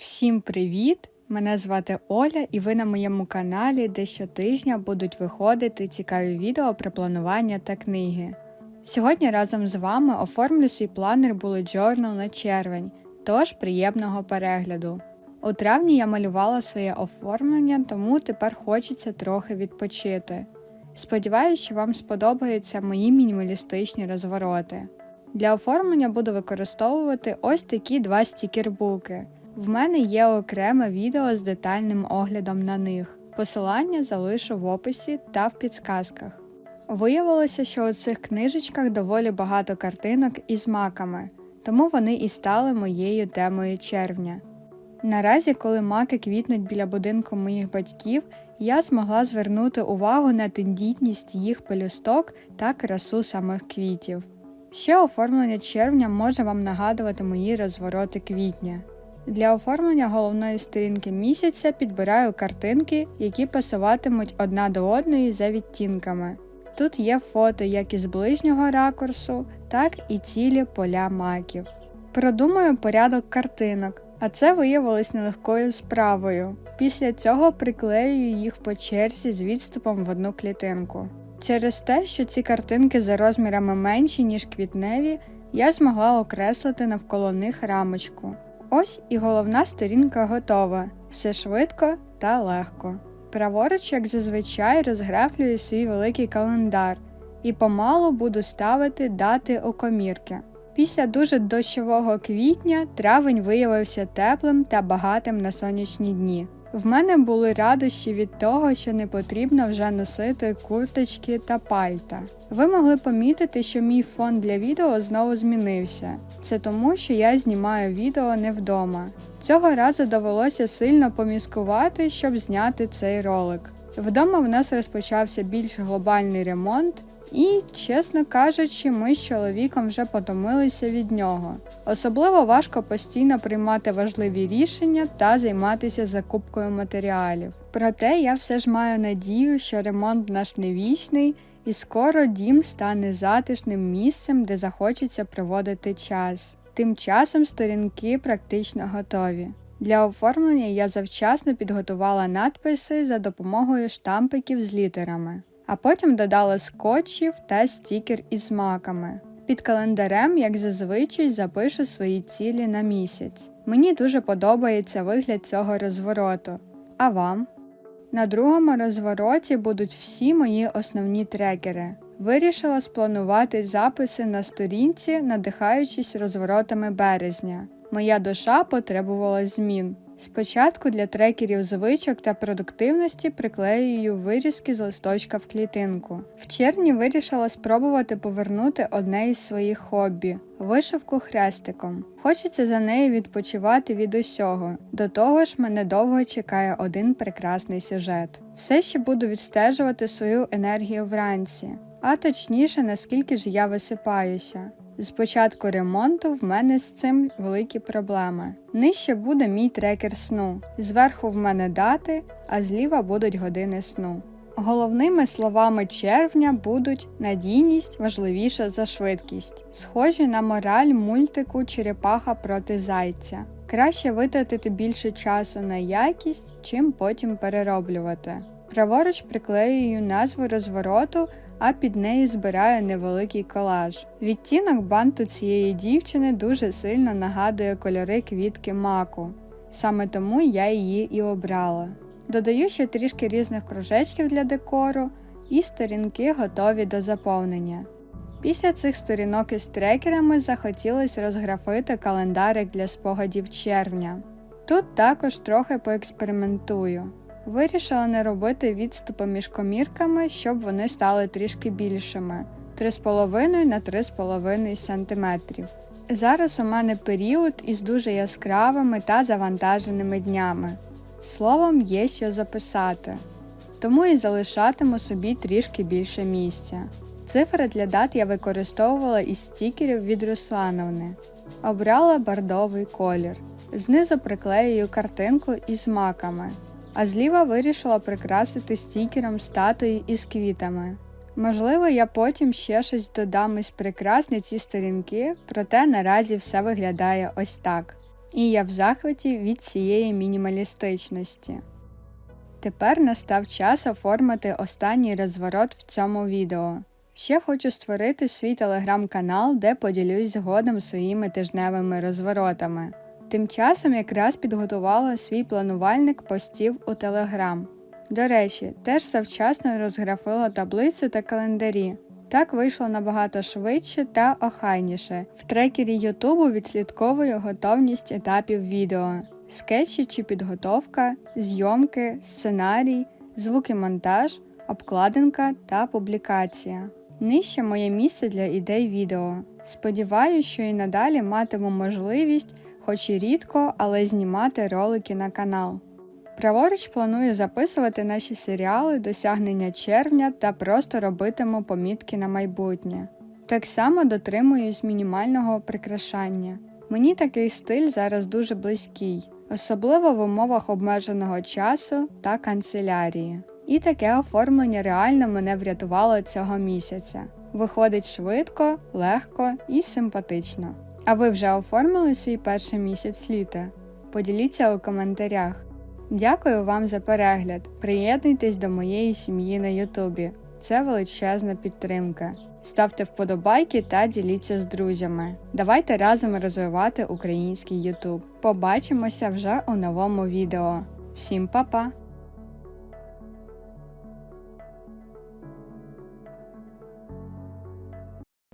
Всім привіт! Мене звати Оля, і ви на моєму каналі, де щотижня будуть виходити цікаві відео про планування та книги. Сьогодні разом з вами оформлю свій планер Bullet Journal на червень, тож приємного перегляду. У травні я малювала своє оформлення, тому тепер хочеться трохи відпочити. Сподіваюсь, що вам сподобаються мої мінімалістичні розвороти. Для оформлення буду використовувати ось такі два стікербуки. В мене є окреме відео з детальним оглядом на них. Посилання залишу в описі та в підсказках. Виявилося, що у цих книжечках доволі багато картинок із маками, тому вони і стали моєю темою червня. Наразі, коли маки квітнуть біля будинку моїх батьків, я змогла звернути увагу на тендітність їх пелюсток та красу самих квітів. Ще оформлення червня може вам нагадувати мої розвороти квітня. Для оформлення головної сторінки місяця підбираю картинки, які пасуватимуть одна до одної за відтінками. Тут є фото як із ближнього ракурсу, так і цілі поля маків. Продумаю порядок картинок, а це виявилось нелегкою справою. Після цього приклеюю їх по черзі з відступом в одну клітинку. Через те, що ці картинки за розмірами менші, ніж квітневі, я змогла окреслити навколо них рамочку. Ось і головна сторінка готова, все швидко та легко. Праворуч, як зазвичай, розграфлюю свій великий календар і помалу буду ставити дати окомірки. Після дуже дощового квітня травень виявився теплим та багатим на сонячні дні. В мене були радощі від того, що не потрібно вже носити курточки та пальта. Ви могли помітити, що мій фон для відео знову змінився. Це тому, що я знімаю відео не вдома. Цього разу довелося сильно поміскувати, щоб зняти цей ролик. Вдома в нас розпочався більш глобальний ремонт, і, чесно кажучи, ми з чоловіком вже потомилися від нього. Особливо важко постійно приймати важливі рішення та займатися закупкою матеріалів. Проте я все ж маю надію, що ремонт наш не вічний, і скоро дім стане затишним місцем, де захочеться проводити час. Тим часом сторінки практично готові. Для оформлення я завчасно підготувала надписи за допомогою штампиків з літерами а потім додала скотчів та стікер із маками. Під календарем, як зазвичай, запишу свої цілі на місяць. Мені дуже подобається вигляд цього розвороту. А вам? На другому розвороті будуть всі мої основні трекери. Вирішила спланувати записи на сторінці, надихаючись розворотами березня. Моя душа потребувала змін. Спочатку для трекерів звичок та продуктивності приклеюю вирізки з листочка в клітинку. В червні вирішила спробувати повернути одне із своїх хобі вишивку хрестиком. Хочеться за нею відпочивати від усього. До того ж, мене довго чекає один прекрасний сюжет. Все ще буду відстежувати свою енергію вранці, а точніше, наскільки ж я висипаюся. З початку ремонту в мене з цим великі проблеми. Нижче буде мій трекер сну. Зверху в мене дати, а зліва будуть години сну. Головними словами червня будуть надійність важливіша за швидкість, схожі на мораль мультику Черепаха проти зайця. Краще витратити більше часу на якість, чим потім перероблювати. Праворуч приклеюю назву розвороту а під неї збираю невеликий колаж. Відтінок банту цієї дівчини дуже сильно нагадує кольори квітки маку, саме тому я її і обрала. Додаю ще трішки різних кружечків для декору, і сторінки готові до заповнення. Після цих сторінок із трекерами захотілося розграфити календарик для спогадів червня. Тут також трохи поекспериментую. Вирішила не робити відступи між комірками, щоб вони стали трішки більшими 3,5 на 3,5 см. Зараз у мене період із дуже яскравими та завантаженими днями. Словом, є що записати, тому і залишатиму собі трішки більше місця. Цифри для дат я використовувала із стікерів від Руслановни. Обрала бордовий колір. Знизу приклеюю картинку із маками а зліва вирішила прикрасити стікером статуї із квітами. Можливо, я потім ще щось додам із прикрас ці сторінки, проте наразі все виглядає ось так. І я в захваті від цієї мінімалістичності. Тепер настав час оформити останній розворот в цьому відео. Ще хочу створити свій телеграм-канал, де поділюсь згодом своїми тижневими розворотами. Тим часом якраз підготувала свій планувальник постів у Телеграм. До речі, теж завчасно розграфила таблицю та календарі. Так вийшло набагато швидше та охайніше. В трекері Ютубу відслідковую готовність етапів відео, скетчі чи підготовка, зйомки, сценарій, звуки монтаж, обкладинка та публікація. Нижче моє місце для ідей відео. Сподіваюся, що і надалі матиму можливість, хоч і рідко, але знімати ролики на канал. Праворуч планую записувати наші серіали досягнення червня та просто робитиму помітки на майбутнє. Так само дотримуюсь мінімального прикрашання. Мені такий стиль зараз дуже близький, особливо в умовах обмеженого часу та канцелярії. І таке оформлення реально мене врятувало цього місяця. Виходить швидко, легко і симпатично. А ви вже оформили свій перший місяць літа? Поділіться у коментарях. Дякую вам за перегляд. Приєднуйтесь до моєї сім'ї на Ютубі. Це величезна підтримка. Ставте вподобайки та діліться з друзями. Давайте разом розвивати український Ютуб. Побачимося вже у новому відео. Всім па-па!